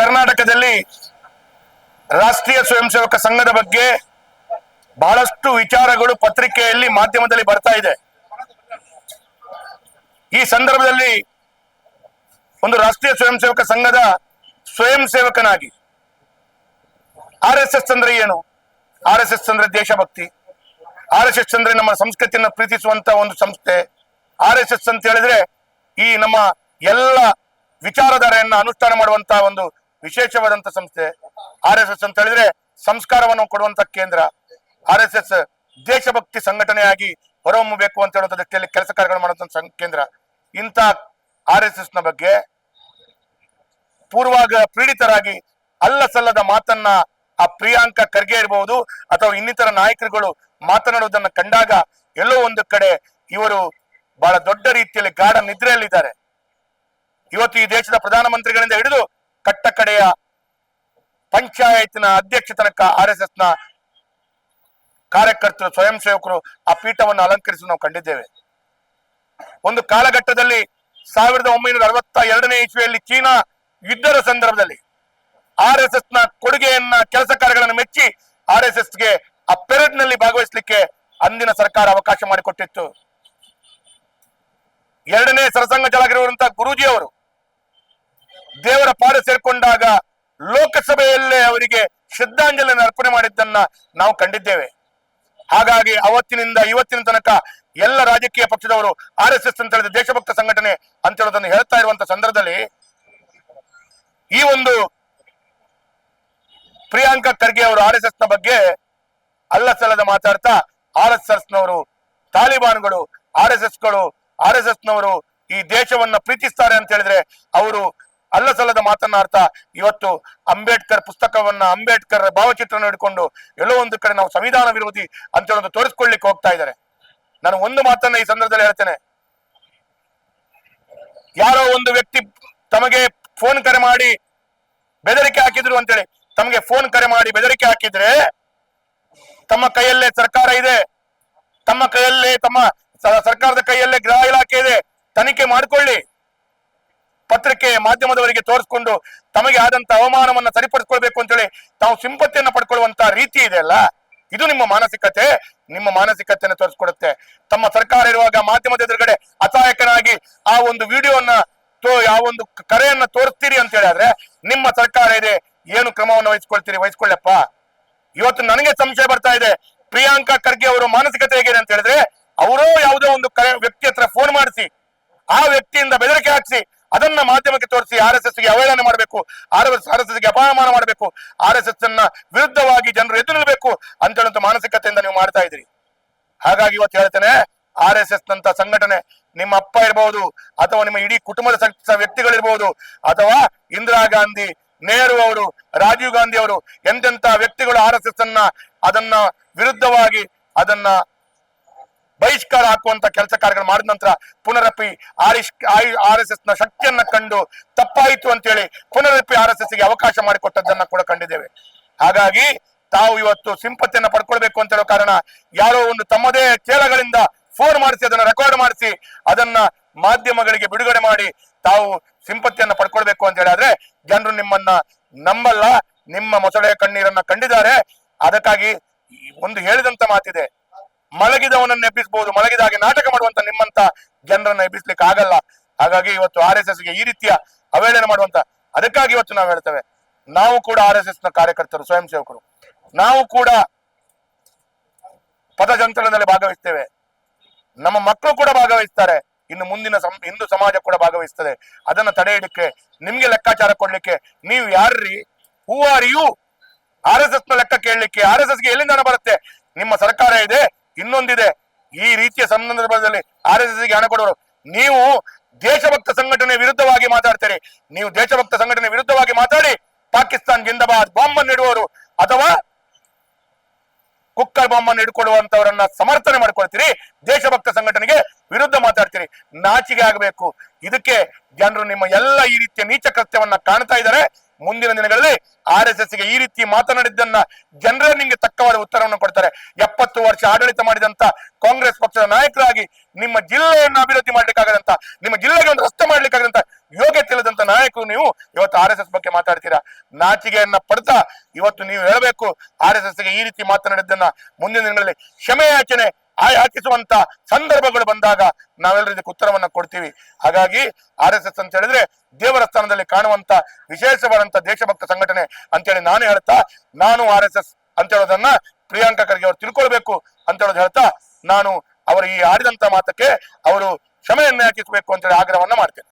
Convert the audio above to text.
ಕರ್ನಾಟಕದಲ್ಲಿ ರಾಷ್ಟ್ರೀಯ ಸ್ವಯಂ ಸೇವಕ ಸಂಘದ ಬಗ್ಗೆ ಬಹಳಷ್ಟು ವಿಚಾರಗಳು ಪತ್ರಿಕೆಯಲ್ಲಿ ಮಾಧ್ಯಮದಲ್ಲಿ ಬರ್ತಾ ಇದೆ. ಈ ಸಂದರ್ಭದಲ್ಲಿ ಒಂದು ರಾಷ್ಟ್ರೀಯ ಸ್ವಯಂ ಸೇವಕ ಸಂಘದ ಸ್ವಯಂ ಸೇವಕನಾಗಿ ಆರ್ ಎಸ್ ಎಸ್ ಅಂದ್ರೆ ಏನು? ಆರ್ ಎಸ್ ಎಸ್ ಅಂದ್ರೆ ದೇಶಭಕ್ತಿ. ಆರ್ ಎಸ್ ಎಸ್ ಅಂದ್ರೆ ನಮ್ಮ ಸಂಸ್ಕೃತಿಯನ್ನು ಪ್ರೀತಿಸುವಂತ ಒಂದು ಸಂಸ್ಥೆ. ಆರ್ ಎಸ್ ಎಸ್ ಅಂತ ಹೇಳಿದ್ರೆ ಈ ನಮ್ಮ ಎಲ್ಲ ವಿಚಾರಧಾರೆಯನ್ನ ಅನುಷ್ಠಾನ ಮಾಡುವಂತ ಒಂದು ವಿಶೇಷವಾದಂತ ಸಂಸ್ಥೆ ಆರ್ ಎಸ್ ಎಸ್ ಅಂತ ಹೇಳಿದ್ರೆ ಸಂಸ್ಕಾರವನ್ನು ಕೊಡುವಂತ ಕೇಂದ್ರ. ಆರ್ ಎಸ್ ಎಸ್ ದೇಶಭಕ್ತಿ ಸಂಘಟನೆಯಾಗಿ ಹೊರಹೊಮ್ಮಬೇಕು ಅಂತ ಹೇಳುವಂತ ದೃಷ್ಟಿಯಲ್ಲಿ ಕೆಲಸ ಕಾರ್ಯಗಳು ಮಾಡುವಂತ ಕೇಂದ್ರ. ಇಂಥ ಆರ್ ಎಸ್ ಎಸ್ನ ಬಗ್ಗೆ ಪೂರ್ವಾಗ ಪೀಡಿತರಾಗಿ ಅಲ್ಲ ಸಲ್ಲದ ಮಾತನ್ನ ಆ ಪ್ರಿಯಾಂಕ ಖರ್ಗೆ ಇರಬಹುದು ಅಥವಾ ಇನ್ನಿತರ ನಾಯಕರುಗಳು ಮಾತನಾಡುವುದನ್ನ ಕಂಡಾಗ ಎಲ್ಲೋ ಒಂದು ಕಡೆ ಇವರು ಬಹಳ ದೊಡ್ಡ ರೀತಿಯಲ್ಲಿ ಗಾಢ ನಿದ್ರೆಯಲ್ಲಿದ್ದಾರೆ. ಇವತ್ತು ಈ ದೇಶದ ಪ್ರಧಾನಮಂತ್ರಿಗಳಿಂದ ಹಿಡಿದು ಕಟ್ಟ ಪಂಚಾಯತ್ ಪಂಚಾಯತ್ನ ಅಧ್ಯಕ್ಷ ತನಕ ಆರ್ ಎಸ್ ಎಸ್ನ ಕಾರ್ಯಕರ್ತರು, ಸ್ವಯಂ ಸೇವಕರು ಆ ಪೀಠವನ್ನು ಅಲಂಕರಿಸಿ ನಾವು ಕಂಡಿದ್ದೇವೆ. ಒಂದು ಕಾಲಘಟ್ಟದಲ್ಲಿ ಸಾವಿರದ ಒಂಬೈನೂರ ಅರವತ್ತ ಎರಡನೇ ಇಸ್ವಿಯಲ್ಲಿ ಚೀನಾ ಯುದ್ಧದ ಸಂದರ್ಭದಲ್ಲಿ ಆರ್ ಎಸ್ ಎಸ್ನ ಕೊಡುಗೆಯನ್ನ, ಕೆಲಸ ಕಾರ್ಯಗಳನ್ನು ಮೆಚ್ಚಿ ಆರ್ ಎಸ್ ಎಸ್ಗೆ ಆ ಪೆರೇಡ್ನಲ್ಲಿ ಭಾಗವಹಿಸಲಿಕ್ಕೆ ಅಂದಿನ ಸರ್ಕಾರ ಅವಕಾಶ ಮಾಡಿಕೊಟ್ಟಿತ್ತು. ಎರಡನೇ ಸರಸಂಘಚಾಲಕರಿರುವಂತಹ ಗುರುಜಿ ಅವರು ದೇವರ ಪಾದ ಸೇರ್ಕೊಂಡಾಗ ಲೋಕಸಭೆಯಲ್ಲೇ ಅವರಿಗೆ ಶ್ರದ್ಧಾಂಜಲಿಯನ್ನು ಅರ್ಪಣೆ ಮಾಡಿದ್ದನ್ನ ನಾವು ಕಂಡಿದ್ದೇವೆ. ಹಾಗಾಗಿ ಅವತ್ತಿನಿಂದ ಇವತ್ತಿನ ತನಕ ಎಲ್ಲ ರಾಜಕೀಯ ಪಕ್ಷದವರು ಆರ್ ಎಸ್ ಎಸ್ ಅಂತ ಹೇಳಿದ ದೇಶಭಕ್ತ ಸಂಘಟನೆ ಅಂತ ಹೇಳೋದನ್ನು ಹೇಳ್ತಾ ಇರುವಂತ ಸಂದರ್ಭದಲ್ಲಿ ಈ ಒಂದು ಪ್ರಿಯಾಂಕಾ ಖರ್ಗೆ ಅವರು ಆರ್ ಎಸ್ ಎಸ್ನ ಬಗ್ಗೆ ಅಲ್ಲ ಸಲ್ಲದ ಮಾತಾಡ್ತಾ ಆರ್ ಎಸ್ ಎಸ್ ನವರು ತಾಲಿಬಾನ್ಗಳು, ಆರ್ ಎಸ್ ಎಸ್ಗಳು ಆರ್ ಎಸ್ ಎಸ್ ನವರು ಈ ದೇಶವನ್ನ ಪ್ರೀತಿಸ್ತಾರೆ ಅಂತ ಹೇಳಿದ್ರೆ ಅವರು ಅಲ್ಲ ಸಲ್ಲದ ಮಾತನ್ನಾಡ್ತಾ ಇವತ್ತು ಅಂಬೇಡ್ಕರ್ ಪುಸ್ತಕವನ್ನ ಅಂಬೇಡ್ಕರ್ ಭಾವಚಿತ್ರನ ಹಿಡ್ಕೊಂಡು ಎಲ್ಲೋ ಒಂದು ಕಡೆ ನಾವು ಸಂವಿಧಾನ ವಿರೋಧಿ ಅಂತ ಹೇಳೋದು ತೋರಿಸ್ಕೊಳ್ಳಿಕ್ಕೆ ಹೋಗ್ತಾ ಇದ್ದಾರೆ. ನಾನು ಒಂದು ಮಾತನ್ನ ಈ ಸಂದರ್ಭದಲ್ಲಿ ಹೇಳ್ತೇನೆ. ಯಾರೋ ಒಂದು ವ್ಯಕ್ತಿ ತಮಗೆ ಫೋನ್ ಕರೆ ಮಾಡಿ ಬೆದರಿಕೆ ಹಾಕಿದ್ರು ಅಂತೇಳಿ, ತಮಗೆ ಫೋನ್ ಕರೆ ಮಾಡಿ ಬೆದರಿಕೆ ಹಾಕಿದ್ರೆ ತಮ್ಮ ಕೈಯಲ್ಲೇ ಸರ್ಕಾರ ಇದೆ. ತಮ್ಮ ಕೈಯಲ್ಲೇ ತಮ್ಮ ಸರ್ಕಾರದ ಕೈಯಲ್ಲೇ ಗೃಹ ಇಲಾಖೆ ಇದೆ. ತನಿಖೆ ಮಾಡಿಕೊಳ್ಳಿ. ಪತ್ರಿಕೆ ಮಾಧ್ಯಮದವರಿಗೆ ತೋರಿಸ್ಕೊಂಡು ತಮಗೆ ಆದಂತ ಅವಮಾನವನ್ನ ಸರಿಪಡಿಸ್ಕೊಳ್ಬೇಕು ಅಂತೇಳಿ ತಾವು ಸಿಂಪತ್ತಿಯನ್ನ ಪಡ್ಕೊಳ್ಳುವಂತ ರೀತಿ ಇದೆ ಅಲ್ಲ? ಇದು ನಿಮ್ಮ ಮಾನಸಿಕತೆ. ನಿಮ್ಮ ಮಾನಸಿಕತೆಯನ್ನು ತೋರಿಸ್ಕೊಡುತ್ತೆ. ತಮ್ಮ ಸರ್ಕಾರ ಇರುವಾಗ ಮಾಧ್ಯಮದ ಎದುರುಗಡೆ ಅಸಹಾಯಕನಾಗಿ ಆ ಒಂದು ವಿಡಿಯೋನ ಆ ಒಂದು ಕರೆಯನ್ನ ತೋರಿಸ್ತೀರಿ ಅಂತ ಹೇಳಿದ್ರೆ ನಿಮ್ಮ ಸರ್ಕಾರ ಇದೆ. ಏನು ಕ್ರಮವನ್ನು ವಹಿಸ್ಕೊಳ್ತೀರಿ? ವಹಿಸ್ಕೊಳ್ಳಪ್ಪ. ಇವತ್ತು ನನಗೆ ಸಂಶಯ ಬರ್ತಾ ಇದೆ. ಪ್ರಿಯಾಂಕಾ ಖರ್ಗೆ ಅವರು ಮಾನಸಿಕತೆ ಹೇಗಿದೆ ಅಂತ ಹೇಳಿದ್ರೆ, ಅವರೋ ಯಾವುದೋ ಒಂದು ವ್ಯಕ್ತಿ ಹತ್ರ ಫೋನ್ ಮಾಡಿಸಿ, ಆ ವ್ಯಕ್ತಿಯಿಂದ ಬೆದರಿಕೆ ಹಾಕಿಸಿ ಅದನ್ನ ಮಾಧ್ಯಮಕ್ಕೆ ತೋರಿಸಿ ಆರ್ ಎಸ್ಗೆ ಅವಹೇಳನ ಮಾಡಬೇಕು, ಆರ್ ಎಸ್ ಆರ್ ಎಸ್ ಎಸ್ಗೆ ಅಪಮಾನ ಮಾಡಬೇಕು, ಆರ್ ಎಸ್ ಎಸ್ ಅನ್ನ ವಿರುದ್ಧವಾಗಿ ಜನರು ಎದ್ದು ನಿಲ್ಬೇಕು ಅಂತ ಹೇಳುವಂತ ಮಾನಸಿಕತೆಯಿಂದ ನೀವು ಮಾಡ್ತಾ ಇದ್ರಿ ಹಾಗಾಗಿ ಇವತ್ತು ಹೇಳ್ತೇನೆ, ಆರ್ ಎಸ್ ಎಸ್ ನಂತ ಸಂಘಟನೆ ನಿಮ್ಮ ಅಪ್ಪ ಇರಬಹುದು ಅಥವಾ ನಿಮ್ಮ ಇಡೀ ಕುಟುಂಬದ ವ್ಯಕ್ತಿಗಳಿರ್ಬಹುದು ಅಥವಾ ಇಂದಿರಾ ಗಾಂಧಿ, ನೆಹರು ಅವರು, ರಾಜೀವ್ ಗಾಂಧಿ ಅವರು, ಎಂತೆಂತ ವ್ಯಕ್ತಿಗಳು ಆರ್ ಎಸ್ ಎಸ್ ಅನ್ನ ಅದನ್ನ ವಿರುದ್ಧವಾಗಿ ಅದನ್ನ ಬಹಿಷ್ಕಾರ ಹಾಕುವಂತ ಕೆಲಸ ಕಾರ್ಯಗಳು ಮಾಡಿದ ನಂತರ ಪುನರಪಿ ಆರಿಶ್ ಆರ್ ಎಸ್ ಎಸ್ನ ಶಕ್ತಿಯನ್ನ ಕಂಡು ತಪ್ಪಾಯಿತು ಅಂತೇಳಿ ಪುನರಪಿ ಆರ್ ಎಸ್ ಎಸ್ಗೆ ಅವಕಾಶ ಮಾಡಿಕೊಟ್ಟದ್ದನ್ನ ಕೂಡ ಕಂಡಿದ್ದೇವೆ. ಹಾಗಾಗಿ ತಾವು ಇವತ್ತು ಸಿಂಪತಿಯನ್ನ ಪಡ್ಕೊಳ್ಬೇಕು ಅಂತ ಹೇಳೋ ಕಾರಣ ಯಾರೋ ಒಂದು ತಮ್ಮದೇ ಚೇಲಗಳಿಂದ ಫೋನ್ ಮಾಡಿಸಿ, ಅದನ್ನ ರೆಕಾರ್ಡ್ ಮಾಡಿಸಿ, ಅದನ್ನ ಮಾಧ್ಯಮಗಳಿಗೆ ಬಿಡುಗಡೆ ಮಾಡಿ ತಾವು ಸಿಂಪತಿಯನ್ನ ಪಡ್ಕೊಳ್ಬೇಕು ಅಂತ ಹೇಳಿದ್ರೆ ಜನರು ನಿಮ್ಮನ್ನ ನಂಬಲ್ಲ, ನಿಮ್ಮ ಮೊಸಳೆ ಕಣ್ಣೀರನ್ನ ಕಂಡಿದ್ದಾರೆ. ಅದಕ್ಕಾಗಿ ಒಂದು ಹೇಳಿದಂತ ಮಾತಿದೆ. ಮಲಗಿದವನನ್ನ ಎಬ್ಬಿಸಬಹುದು. ಮಲಗಿದ ಹಾಗೆ ನಾಟಕ ಮಾಡುವಂತ ನಿಮ್ಮಂತ ಜನರನ್ನ ಎಬ್ಬಿಸ್ಲಿಕ್ಕೆ ಆಗಲ್ಲ. ಹಾಗಾಗಿ ಇವತ್ತು ಆರ್ ಎಸ್ಗೆ ಈ ರೀತಿಯ ಅವೇಳನೆ ಮಾಡುವಂತ ಅದಕ್ಕಾಗಿ ಇವತ್ತು ನಾವು ಹೇಳ್ತೇವೆ. ನಾವು ಕೂಡ ಆರ್ ಎಸ್ನ ಕಾರ್ಯಕರ್ತರು, ಸ್ವಯಂ ಸೇವಕರು. ನಾವು ಕೂಡ ಪಥಸಂಚಲನದಲ್ಲಿ ಭಾಗವಹಿಸ್ತೇವೆ. ನಮ್ಮ ಮಕ್ಕಳು ಕೂಡ ಭಾಗವಹಿಸ್ತಾರೆ. ಇನ್ನು ಮುಂದಿನ ಹಿಂದೂ ಸಮಾಜ ಕೂಡ ಭಾಗವಹಿಸ್ತದೆ. ಅದನ್ನ ತಡೆ ಹಿಡಕ್ಕೆ, ನಿಮ್ಗೆ ಲೆಕ್ಕಾಚಾರ ಕೊಡ್ಲಿಕ್ಕೆ, ನೀವು ಯಾರ್ರಿ? Who are you R S ಎಸ್ನ ಲೆಕ್ಕ ಕೇಳಲಿಕ್ಕೆ, ಆರ್ ಎಸ್ ಎಸ್ಗೆ ಎಲ್ಲಿಂದ ಬರುತ್ತೆ? ನಿಮ್ಮ ಸರ್ಕಾರ ಇದೆ. ಇನ್ನೊಂದಿದೆ. ಈ ರೀತಿಯ ಸಂದರ್ಭದಲ್ಲಿ ಆರ್ ಎಸ್ ಹಣ ಕೊಡೋರು. ನೀವು ದೇಶಭಕ್ತ ಸಂಘಟನೆ ವಿರುದ್ಧವಾಗಿ ಮಾತಾಡ್ತೀರಿ. ನೀವು ದೇಶಭಕ್ತ ಸಂಘಟನೆ ವಿರುದ್ಧವಾಗಿ ಮಾತಾಡಿ ಪಾಕಿಸ್ತಾನ್ ಜಿಂದಾಬಾದ್ ಬಾಂಬ್ ಅನ್ನು ಇಡುವವರು ಅಥವಾ ಕುಕ್ಕರ್ ಬಾಂಬ್ ಅನ್ನು ಹಿಡ್ಕೊಳ್ಳುವಂತವರನ್ನ ಸಮರ್ಥನೆ ಮಾಡ್ಕೊಳ್ತೀರಿ. ದೇಶಭಕ್ತ ಸಂಘಟನೆಗೆ ವಿರುದ್ಧ ಮಾತಾಡ್ತೀರಿ. ನಾಚಿಗೆ ಆಗಬೇಕು. ಇದಕ್ಕೆ ಜನರು ನಿಮ್ಮ ಎಲ್ಲ ಈ ರೀತಿಯ ನೀಚ ಕೃತ್ಯವನ್ನ ಕಾಣ್ತಾ ಇದ್ದಾರೆ. ಮುಂದಿನ ದಿನಗಳಲ್ಲಿ ಆರ್ ಎಸ್ ಎಸ್ಗೆ ಈ ರೀತಿ ಮಾತನಾಡಿದ್ದನ್ನ ಜನರೇ ನಿಮಗೆ ತಕ್ಕವಾದ ಉತ್ತರವನ್ನು ಕೊಡ್ತಾರೆ. ಎಪ್ಪತ್ತು ವರ್ಷ ಆಡಳಿತ ಮಾಡಿದಂತ ಕಾಂಗ್ರೆಸ್ ಪಕ್ಷದ ನಾಯಕರಾಗಿ ನಿಮ್ಮ ಜಿಲ್ಲೆಯನ್ನು ಅಭಿವೃದ್ಧಿ ಮಾಡ್ಲಿಕ್ಕಾಗದಂತ, ನಿಮ್ಮ ಜಿಲ್ಲೆಗೆ ಒಂದು ರಸ್ತೆ ಮಾಡ್ಲಿಕ್ಕಾಗದಂತ ಯೋಗ್ಯತೆ ಇಲ್ಲದಂತ ನಾಯಕರು ನೀವು ಇವತ್ತು ಆರ್ ಎಸ್ ಎಸ್ ಬಗ್ಗೆ ಮಾತಾಡ್ತೀರಾ? ನಾಚಿಕೆಯನ್ನ ಪಡ್ತಾ ಇವತ್ತು ನೀವು ಹೇಳಬೇಕು ಆರ್ ಎಸ್ ಎಸ್ಗೆ ಈ ರೀತಿ ಮಾತನಾಡಿದ್ದನ್ನ ಮುಂದಿನ ದಿನಗಳಲ್ಲಿ ಕ್ಷಮೆ ಹಾಕಿಸುವಂತ ಸಂದರ್ಭಗಳು ಬಂದಾಗ ನಾವೆಲ್ಲರೂ ಇದಕ್ಕೆ ಉತ್ತರವನ್ನ ಕೊಡ್ತೀವಿ. ಹಾಗಾಗಿ ಆರ್ ಎಸ್ ಎಸ್ ಅಂತ ಹೇಳಿದ್ರೆ ದೇವರ ಸ್ಥಾನದಲ್ಲಿ ಕಾಣುವಂತ ವಿಶೇಷವಾದಂತ ದೇಶಭಕ್ತ ಸಂಘಟನೆ ಅಂತೇಳಿ ನಾನು ಹೇಳ್ತಾ, ನಾನು ಆರ್ ಎಸ್ ಎಸ್ ಅಂತ ಹೇಳೋದನ್ನ ಪ್ರಿಯಾಂಕಾ ಖರ್ಗೆ ಅವರು ತಿಳ್ಕೊಳ್ಬೇಕು ಅಂತ ಹೇಳೋದು ಹೇಳ್ತಾ, ನಾನು ಅವರು ಈ ಆಡಿದಂತ ಮಾತಕ್ಕೆ ಅವರು ಕ್ಷಮೆಯನ್ನ ಯಾಚಿಸಬೇಕು ಅಂತೇಳಿ ಆಗ್ರಹವನ್ನ ಮಾಡ್ತೇನೆ.